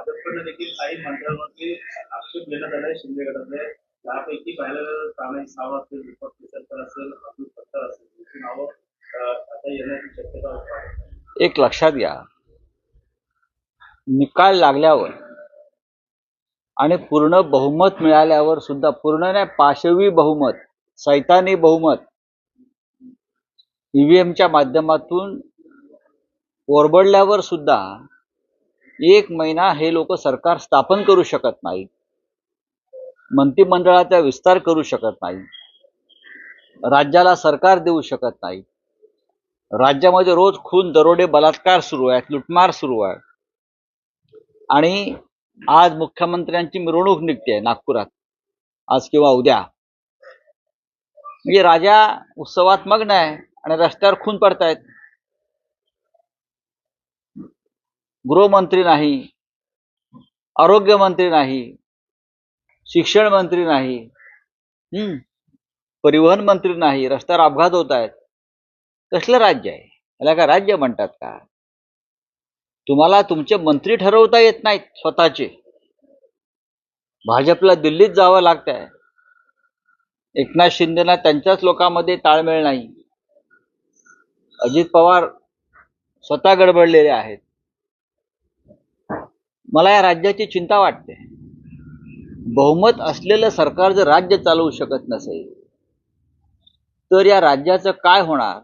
भाजपकडनं देखील काही मंत्र्यांवरती आक्षेप घेण्यात आलाय शिंदे गटातले. त्यापैकी पाहिलं गेलं तानाजी सावंत असेल दीपक केसरकर असेल अब्दुल सत्तार असेल. यांची नावं आता येण्याची शक्यता एक लक्षात घ्या. निकाल लागल्यावर आणि पूर्ण बहुमत मिळाल्यावर सुद्धा पूर्ण नाही पाशवी बहुमत सैतानी बहुमत ईव्हीएमच्या माध्यमातून ओरबडल्यावर सुद्धा एक महिना हे लोक सरकार स्थापन करू शकत नाही. मंत्रिमंडळाचा विस्तार करू शकत नाही. राज्याला सरकार देऊ शकत नाही. राज्यामध्ये रोज खून दरोडे बलात्कार सुरू आहेत लुटमार सुरू आहे. आणि आज मुख्यमंत्र्यांची मिरवणूक निघते नागपुरात. आज किंवा उद्या. म्हणजे राजा उत्सवात मग्न आहे आणि रस्त्यावर खून पडतायत. गृहमंत्री नाही आरोग्यमंत्री नाही शिक्षण मंत्री नाही हम्म परिवहन मंत्री नाही रस्त्यावर अपघात होत आहेत. कसलं राज्य आहे? याला काय राज्य म्हणतात का? तुम्हाला तुमचे मंत्री ठरवता येत नाहीत स्वतःचे. भाजपला दिल्लीत जावं लागतंय. एकनाथ शिंदेना त्यांच्याच लोकांमध्ये ताळमेळ नाही. अजित पवार स्वतः गडबडलेले आहेत. मला या राज्याची चिंता वाटते. बहुमत असलेलं सरकार जर राज्य चालवू शकत नसेल तर या राज्याचं काय होणार?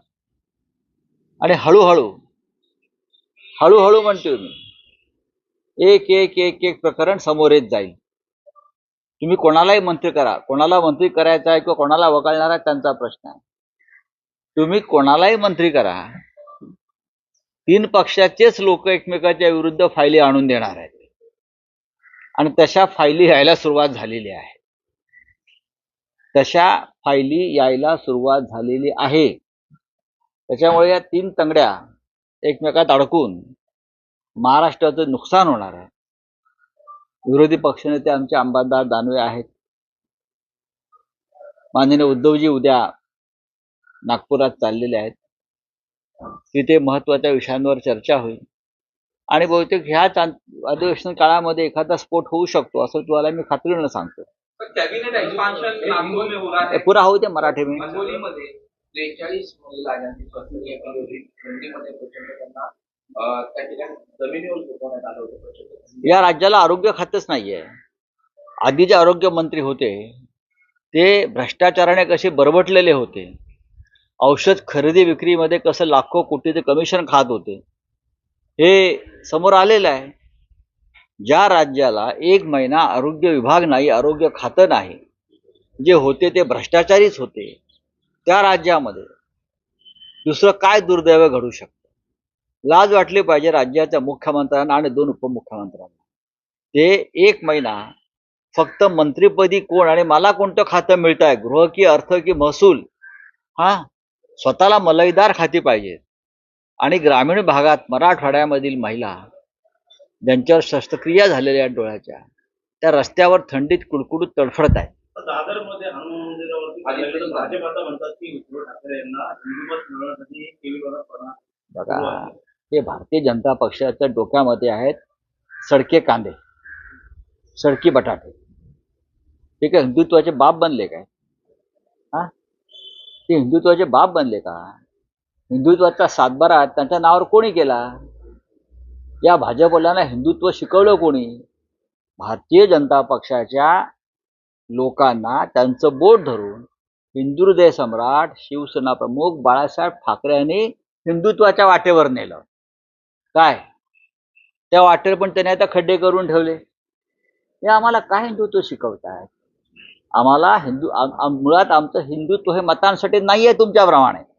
आणि हळूहळू हळूहळू म्हणतोय मी एक एक एक एक प्रकरण समोर येत जाईल. तुम्ही कोणालाही मंत्री करा. कोणाला मंत्री करायचा आहे किंवा कोणाला वगळणार आहे त्यांचा प्रश्न आहे. तुम्ही कोणालाही मंत्री करा. तीन पक्षाचेच लोक एकमेकाच्या विरुद्ध फायली आणून देणार आहेत. आणि तशा फायली यायला सुरुवात झालेली आहे. तशा फायली यायला सुरुवात झालेली आहे. त्याच्यामुळे या तीन तंगड्या एकमेकात अडकून महाराष्ट्राचं नुकसान होणार आहे. विरोधी पक्षनेते आमचे अंबादार दानवे आहेत. माननीय उद्धवजी उद्या नागपुरात चाललेले आहेत. तिथे महत्त्वाच्या विषयांवर चर्चा होईल. आणि बहुतेक ह्याच अधिवेशन काळामध्ये एखादा स्फोट होऊ शकतो असं तुम्हाला मी खात्रीनं सांगतो. पुरा होऊ दे मराठी या राज्याला आरोग्य खातच नाहीये. आधी जे आरोग्य मंत्री होते ते भ्रष्टाचाराने कसे बरबटलेले होते औषध खरेदी विक्रीमध्ये कसं लाखो कोटीचे कमिशन खात होते हे समोर आलेलं आहे. ज्या राज्याला एक महिना आरोग्य विभाग नाही आरोग्य खातं नाही जे होते ते भ्रष्टाचारीच होते त्या राज्यामध्ये दुसरं काय दुर्दैव घडू शकतं? लाज वाटली पाहिजे राज्याच्या मुख्यमंत्र्यांना आणि दोन उपमुख्यमंत्र्यांना. ते एक महिना फक्त मंत्रीपदी कोण आणि मला कोणतं खातं मिळत आहे गृह की अर्थ की महसूल? हा? स्वतःला मलईदार खाती पाहिजेत. आणि ग्रामीण भागात मराठवाड्यामधील महिला ज्यांच्यावर शस्त्रक्रिया झालेल्या आहेत डोळ्याच्या त्या रस्त्यावर थंडीत कुडकुडून तडफडत आहेत. बघा हे भारतीय जनता पक्षाच्या डोक्यामध्ये आहेत सडके कांदे सडकी बटाटे. ते काय हिंदुत्वाचे बाप बनले काय? हा? ते हिंदुत्वाचे बाप बनले का? हिंदुत्वाचा सातबारा त्यांच्या नावावर कोणी केला? या भाजपवाल्यांना हिंदुत्व शिकवलं कोणी? भारतीय जनता पक्षाच्या लोकांना त्यांचं बोट धरून हिंदुहृदय सम्राट शिवसेना प्रमुख बाळासाहेब ठाकरे यांनी हिंदुत्वाच्या वाटेवर नेलं. काय? त्या वाटेवर पण त्याने आता खड्डे करून ठेवले. हे आम्हाला काय हिंदुत्व शिकवतायत? आम्हाला हिंदू आम- आम- मुळात आमचं हिंदुत्व हे मतांसाठी नाही आहे तुमच्याप्रमाणे.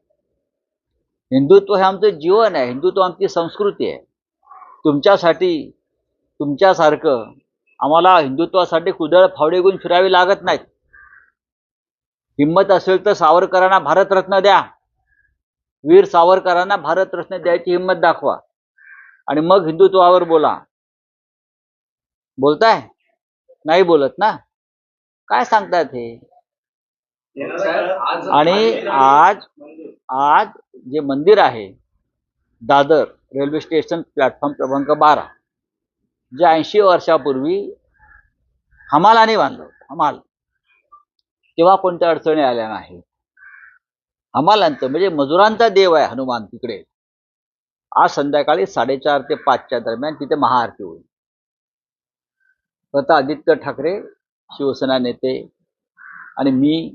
हिंदुत्व हे आमचं जीवन आहे. हिंदुत्व आमची संस्कृती आहे. तुमच्यासाठी तुमच्यासारखं आम्हाला हिंदुत्वासाठी कुदळ फावडे घेऊन फिरावी लागत नाहीत. हिंमत असेल तर सावरकरांना भारतरत्न द्या. वीर सावरकरांना भारतरत्न द्यायची हिंमत दाखवा. आणि मग हिंदुत्वावर बोला. बोलताय? नाही बोलत ना? काय सांगतात हे? आणि आज आज जे मंदिर आहे दादर रेल्वे स्टेशन प्लॅटफॉर्म क्रमांक बारा जे ऐंशी वर्षापूर्वी हमालाने बांधलं होतं हमाल. तेव्हा कोणत्या अडचणी आल्या नाही हमालांचं म्हणजे मजुरांचा देव आहे हनुमान तिकडे. आज संध्याकाळी साडेचार ते पाचच्या दरम्यान तिथे महाआरती होईल. स्वतः आदित्य ठाकरे शिवसेना नेते आणि मी